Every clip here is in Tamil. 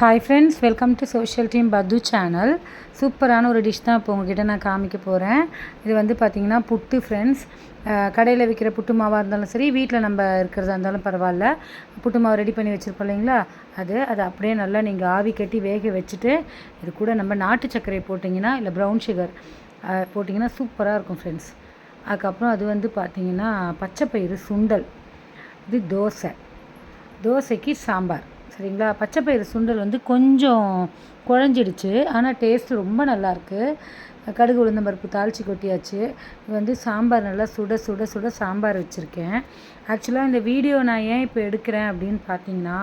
Hi friends welcome to social team பத்து சேனல் சூப்பரான ஒரு டிஷ் தான் இப்போ உங்ககிட்ட நான் காமிக்க போகிறேன் இது வந்து பார்த்திங்கன்னா புட்டு ஃப்ரெண்ட்ஸ் கடையில் விற்கிற புட்டு மாவாக இருந்தாலும் சரி வீட்டில் நம்ம இருக்கிறதா இருந்தாலும் பரவாயில்ல. புட்டு மாவு ரெடி பண்ணி வச்சுருப்போம் இல்லைங்களா? அது அதை அப்படியே நல்லா நீங்கள் ஆவி கட்டி வேக வச்சுட்டு இது கூட நம்ம நாட்டு சர்க்கரை போட்டிங்கன்னா இல்லை ப்ரௌன் சுகர் போட்டிங்கன்னா சூப்பராக இருக்கும் ஃப்ரெண்ட்ஸ் அதுக்கப்புறம் அது வந்து பார்த்திங்கன்னா பச்சைப்பயிறு சுண்டல். இது தோசை. தோசைக்கு சாம்பார். சரிங்களா? பச்சைப்பயிறு சுண்டல் வந்து கொஞ்சம் குழஞ்சிடுச்சு. ஆனால் டேஸ்ட் ரொம்ப நல்லாயிருக்கு கடுகு உளுந்தம் பருப்பு தாளித்து கொட்டியாச்சு. இது வந்து சாம்பார் நல்லா சுட சுட சுட சாம்பார் வச்சுருக்கேன். ஆக்சுவலாக இந்த வீடியோ நான் ஏன் இப்போ எடுக்கிறேன் அப்படின்னு பார்த்தீங்கன்னா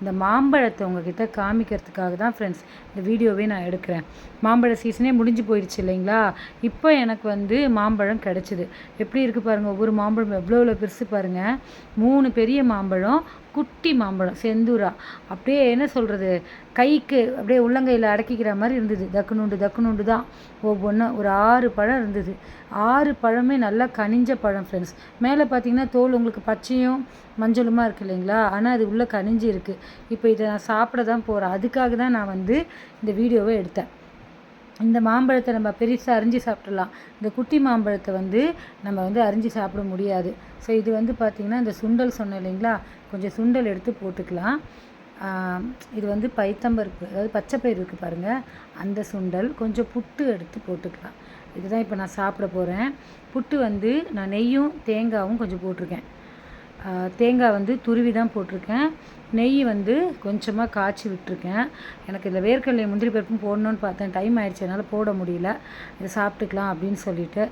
இந்த மாம்பழத்தை உங்ககிட்ட காமிக்கிறதுக்காக தான் ஃப்ரெண்ட்ஸ் இந்த வீடியோவே நான் எடுக்கிறேன். மாம்பழ சீசனே முடிஞ்சு போயிடுச்சு இல்லைங்களா? இப்போ எனக்கு வந்து மாம்பழம் கிடச்சிது. எப்படி இருக்குது பாருங்கள் ஒவ்வொரு மாம்பழம் எவ்வளோ எவ்வளோ பெருசு பாருங்கள் மூணு பெரிய மாம்பழம் குட்டி மாம்பழம் செந்தூரா. அப்படியே என்ன சொல்கிறது கைக்கு அப்படியே உள்ளங்கையில் அடக்கிக்கிற மாதிரி இருந்தது. தக்குனுண்டு தக்குனுண்டு தான். ஒவ்வொன்றும் ஒரு ஆறு பழம் இருந்தது. ஆறு பழமே நல்லா கனிஞ்ச பழம் ஃப்ரெண்ட்ஸ் மேலே பார்த்தீங்கன்னா தோல் உங்களுக்கு பச்சையும் மஞ்சளுமா இருக்குது இல்லைங்களா? ஆனால் அது உள்ளே கனிஞ்சு இருக்குது இப்போ இதை நான் சாப்பிட தான் போகிறேன் அதுக்காக தான் நான் வந்து இந்த வீடியோவை எடுத்தேன். இந்த மாம்பழத்தை நம்ம பெருசாக அரிஞ்சு சாப்பிட்றலாம் இந்த குட்டி மாம்பழத்தை வந்து நம்ம வந்து அரிஞ்சு சாப்பிட முடியாது. ஸோ இது வந்து பார்த்திங்கன்னா இந்த சுண்டல் சொன்னேன் இல்லைங்களா? கொஞ்சம் சுண்டல் எடுத்து போட்டுக்கலாம். இது வந்து பைத்தம்பருப்பு அதாவது பச்சைப்பயிறு இருக்குது பாருங்கள் அந்த சுண்டல் கொஞ்சம் புட்டு எடுத்து போட்டுக்கலாம். இதுதான் இப்போ நான் சாப்பிட போகிறேன் புட்டு வந்து நான் நெய்யும் தேங்காயும் கொஞ்சம் போட்டிருக்கேன். தேங்காய் வந்து துருவி தான் போட்டிருக்கேன். நெய் வந்து கொஞ்சமாக காய்ச்சி விட்டுருக்கேன். எனக்கு இதில் வேர்க்கடலை முந்திரி பருப்பும் போடணுன்னு பார்த்தேன். டைம் ஆயிடுச்சு. என்னால் போட முடியல. இதை சாப்பிட்டுக்கலாம் அப்படின்னு சொல்லிட்டு.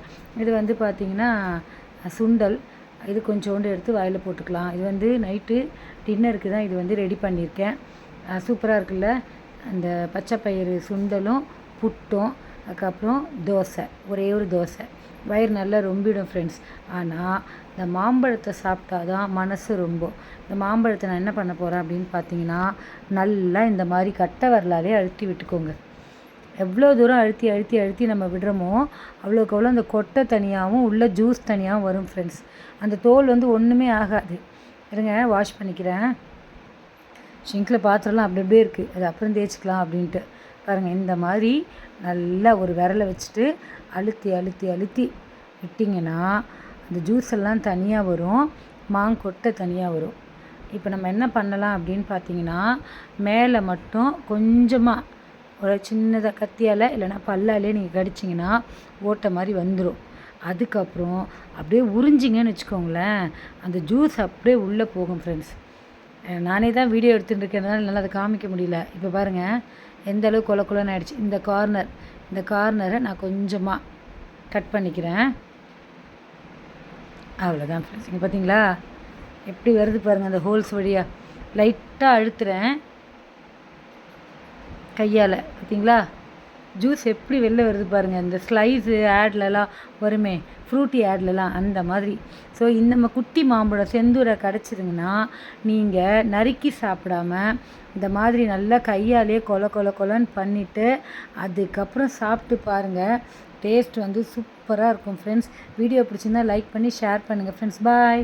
இது வந்து பார்த்திங்கன்னா சுண்டல். இது கொஞ்சோண்டு எடுத்து வாயில் போட்டுக்கலாம். இது வந்து நைட்டு டின்னருக்கு தான் இது வந்து ரெடி பண்ணியிருக்கேன் சூப்பராக இருக்குல்ல? அந்த பச்சை பயிறு சுண்டலும் புட்டும் அதுக்கப்புறம் தோசை. ஒரே ஒரு தோசை. வயிறு நல்லா ரொம்பிடும் ஃப்ரெண்ட்ஸ் ஆனால் இந்த மாம்பழத்தை சாப்பிட்டா தான் மனசு ரொம்ப இந்த மாம்பழத்தை நான் என்ன பண்ண போகிறேன் அப்படின்னு பார்த்தீங்கன்னா நல்லா இந்த மாதிரி கட்டை வரலாலே அழுத்தி விட்டுக்கோங்க. எவ்வளோ தூரம் அழுத்தி அழுத்தி அழுத்தி நம்ம விடுறோமோ அவ்வளோக்கு அவ்வளோ அந்த கொட்டை தனியாகவும் உள்ள ஜூஸ் தனியாகவும் வரும் ஃப்ரெண்ட்ஸ் அந்த தோல் வந்து ஒன்றுமே ஆகாது. இருங்க வாஷ் பண்ணிக்கிறேன். சிங்கில் பாத்திரம்லாம் அப்படி அப்படியே இருக்குது அது அப்புறம் தேய்ச்சிக்கலாம் அப்படின்ட்டு. பாருங்கள் இந்த மாதிரி நல்லா ஒரு விரலை வச்சுட்டு அழுத்தி அழுத்தி அழுத்தி விட்டிங்கன்னா அந்த ஜூஸ் எல்லாம் தனியாக வரும். மாங்கொட்டை தனியாக வரும். இப்போ நம்ம என்ன பண்ணலாம் அப்படின்னு பார்த்தீங்கன்னா மேலே மட்டும் கொஞ்சமாக ஒரு சின்னதாக கத்தியால் இல்லைனா பல்லாலே நீங்கள் கடிச்சிங்கன்னா ஓட்டை மாதிரி வந்துடும் அதுக்கப்புறம் அப்படியே உறிஞ்சிங்கன்னு வச்சுக்கோங்களேன் அந்த ஜூஸ் அப்படியே உள்ளே போகும் ஃப்ரெண்ட்ஸ் நானே தான் வீடியோ எடுத்துகிட்டு இருக்கிறதுனால நல்லா அதை காமிக்க முடியல. இப்போ பாருங்கள் எந்த அளவுக்கு கொல குலன்னு ஆகிடுச்சு இந்த கார்னர் இந்த கார்னரை நான் கொஞ்சமாக கட் பண்ணிக்கிறேன். அவ்வளோதான் ஃப்ரெண்ட்ஸ் இங்கே பார்த்தீங்களா எப்படி வருது பாருங்கள் அந்த ஹோல்ஸ் வழியாக லைட்டாக அழுத்துறேன். கையால் பார்த்தீங்களா ஜூஸ் எப்படி வெளில வருது பாருங்கள் இந்த ஸ்லைஸு ஆட்லலாம் வருமே ஃப்ரூட்டி ஆட்லலாம் அந்த மாதிரி. ஸோ இந்த நம்ம குட்டி மாம்பழம் செந்தூரை கிடச்சிதுங்கன்னா நீங்கள் நறுக்கி சாப்பிடாம இந்த மாதிரி நல்லா கையாலே கொல கொல கொலன்னு பண்ணிவிட்டு அதுக்கப்புறம் சாப்பிட்டு பாருங்கள் டேஸ்ட் வந்து சூப்பராக இருக்கும் ஃப்ரெண்ட்ஸ் வீடியோ பிடிச்சிருந்தா லைக் பண்ணி ஷேர் பண்ணுங்கள் ஃப்ரெண்ட்ஸ் பாய்